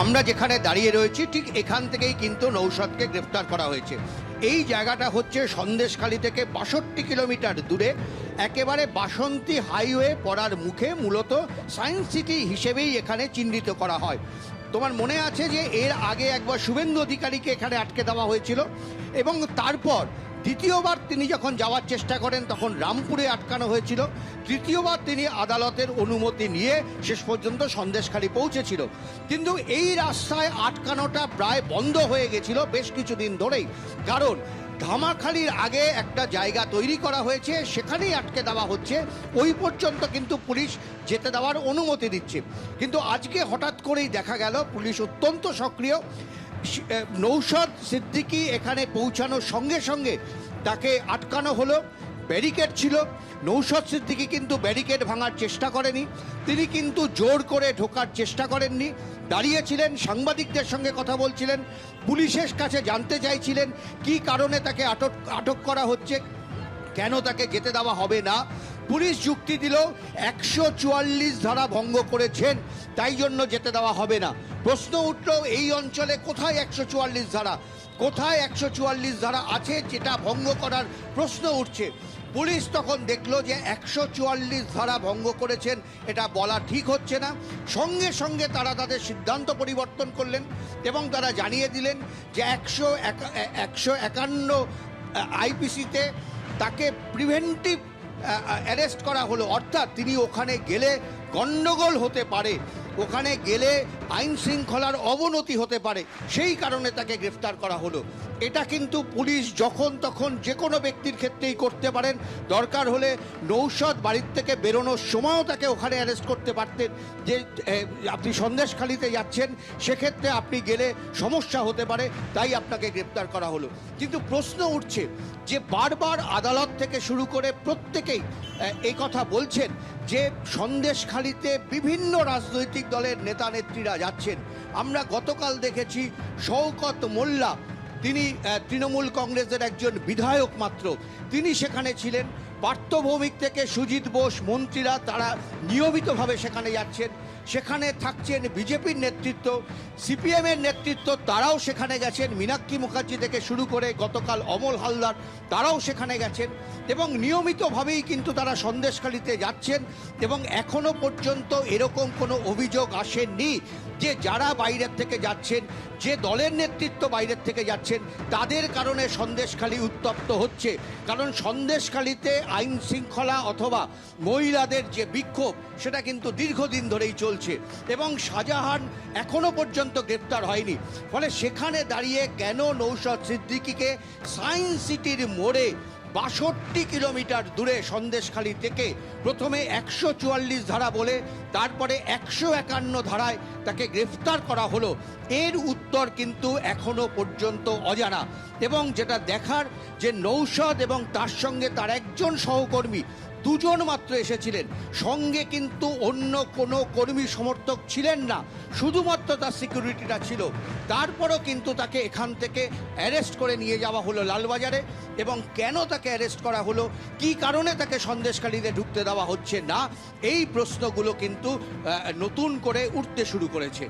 আমরা যেখানে দাঁড়িয়ে রয়েছি, ঠিক এখান থেকেই কিন্তু নৌসদকে গ্রেফতার করা হয়েছে। এই জায়গাটা হচ্ছে সন্দেশখালী থেকে বাষট্টি কিলোমিটার দূরে। একেবারে বাসন্তী হাইওয়ে পড়ার মুখে মূলত সায়েন্স সিটি হিসেবেই এখানে চিহ্নিত করা হয়। তোমার মনে আছে যে এর আগে একবার শুভেন্দু অধিকারীকে এখানে আটকে দেওয়া হয়েছিল এবং তারপর দ্বিতীয়বার তিনি যখন যাওয়ার চেষ্টা করেন, তখন রামপুরে আটকানো হয়েছিল। তৃতীয়বার তিনি আদালতের অনুমতি নিয়ে শেষ পর্যন্ত সন্দেশখালী পৌঁছেছিল। কিন্তু এই রাস্তায় আটকানোটা প্রায় বন্ধ হয়ে গেছিল বেশ কিছুদিন ধরেই। কারণ ধামাখালির আগে একটা জায়গা তৈরি করা হয়েছে, সেখানেই আটকে দেওয়া হচ্ছে। ওই পর্যন্ত কিন্তু পুলিশ যেতে দেওয়ার অনুমতি দিচ্ছে। কিন্তু আজকে হঠাৎ করেই দেখা গেল, পুলিশ অত্যন্ত সক্রিয়। নৌশদ সিদ্দিকি এখানে পৌঁছানোর সঙ্গে সঙ্গে তাকে আটকানো হলো, ব্যারিকেড ছিল। নৌশদ সিদ্দিকি কিন্তু ব্যারিকেড ভাঙার চেষ্টা করেনি। তিনি কিন্তু জোর করে ঢোকার চেষ্টা করেননি। দাঁড়িয়েছিলেন, সাংবাদিকদের সঙ্গে কথা বলছিলেন, পুলিশের কাছে জানতে চাইছিলেন কি কারণে তাকে আটক আটক করা হচ্ছে, কেন তাকে যেতে দেওয়া হবে না। পুলিশ যুক্তি দিল, একশো চুয়াল্লিশ ধারা ভঙ্গ করেছেন, তাই জন্য যেতে দেওয়া হবে না। প্রশ্ন উঠল, এই অঞ্চলে কোথায় একশো চুয়াল্লিশ ধারা? কোথায় একশো চুয়াল্লিশ ধারা আছে যেটা ভঙ্গ করার প্রশ্ন উঠছে? পুলিশ তখন দেখল যে একশো চুয়াল্লিশ ধারা ভঙ্গ করেছেন, এটা বলা ঠিক হচ্ছে না। সঙ্গে সঙ্গে তারা তাদের সিদ্ধান্ত পরিবর্তন করলেন এবং তারা জানিয়ে দিলেন যে একশো একশো একান্ন আইপিসিতে তাকে প্রিভেন্টিভ অ্যারেস্ট করা হলো। অর্থাৎ তিনি ওখানে গেলে গণ্ডগোল হতে পারে। ওখানে গেলে আইন শৃঙ্খলার অবনতি হতে পারে। সেই কারণে তাকে গ্রেফতার করা হলো। এটা কিন্তু পুলিশ যখন তখন যে কোনো ব্যক্তির ক্ষেত্রেই করতে পারেন। দরকার হলে নৌসদ বাড়ির থেকে বেরোনোর সময়ও তাকে ওখানে অ্যারেস্ট করতে পারতেন। যে আপনি সন্দেশখালিতে যাচ্ছেন, সেক্ষেত্রে আপনি গেলে সমস্যা হতে পারে, তাই আপনাকে গ্রেপ্তার করা হলো। কিন্তু প্রশ্ন উঠছে যে বারবার আদালত থেকে শুরু করে প্রত্যেকেই এই কথা বলছেন যে সন্দেশখালিতে বিভিন্ন রাজনৈতিক দলের নেতা নেত্রীরা যাচ্ছেন। আমরা গতকাল দেখেছি শওকত মোল্লা, তিনি তৃণমূল কংগ্রেসের একজন বিধায়ক মাত্র। তিনি সেখানে ছিলেন। পার্থভৌমিক থেকে সুজিত বোস, মন্ত্রীরা তারা নিয়মিতভাবে সেখানে যাচ্ছেন। সেখানে থাকছেন বিজেপির নেতৃত্ব, সিপিএমের নেতৃত্ব, তারাও সেখানে গেছেন। মীনাক্ষী মুখার্জি থেকে শুরু করে গতকাল অমল হালদার, তারাও সেখানে গেছেন এবং নিয়মিতভাবেই কিন্তু তারা সন্দেশখালিতে যাচ্ছেন এবং এখনও পর্যন্ত এরকম কোনো অভিযোগ আসেননি যে যারা বাইরের থেকে যাচ্ছেন, যে দলের নেতৃত্ব বাইরের থেকে যাচ্ছেন, তাদের কারণে সন্দেশখালি উত্তপ্ত হচ্ছে। কারণ সন্দেশখালিতে আইন শৃঙ্খলা অথবা মহিলাদের যে বিক্ষোভ, সেটা কিন্তু দীর্ঘদিন ধরেই চলছে এবং শাহজাহান এখনও পর্যন্ত গ্রেপ্তার হয়নি। ফলে সেখানে দাঁড়িয়ে কেন নৌসদ সিদ্দিকিকে সায়েন্স সিটির মোড়ে বাষট্টি কিলোমিটার দূরে সন্দেশখালি থেকে প্রথমে একশো চুয়াল্লিশ ধারা বলে, তারপরে একশো একান্ন ধারায় তাকে গ্রেফতার করা হলো। এর উত্তর কিন্তু এখনও পর্যন্ত অজানা। এবং যেটা দেখার যে নৌসদ এবং তার সঙ্গে তার একজন সহকর্মী দুজন মাত্র এসেছিলেন। সঙ্গে কিন্তু অন্য কোনো কর্মী সমর্থক ছিলেন না। শুধুমাত্র তার সিকিউরিটিটা ছিল। তারপরও কিন্তু তাকে এখান থেকে অ্যারেস্ট করে নিয়ে যাওয়া হলো লালবাজারে। এবং কেন তাকে অ্যারেস্ট করা হলো, কি কারণে তাকে সন্দেশকারীতে ঢুকতে দেওয়া হচ্ছে না, এই প্রশ্নগুলো কিন্তু নতুন করে উঠতে শুরু করেছে।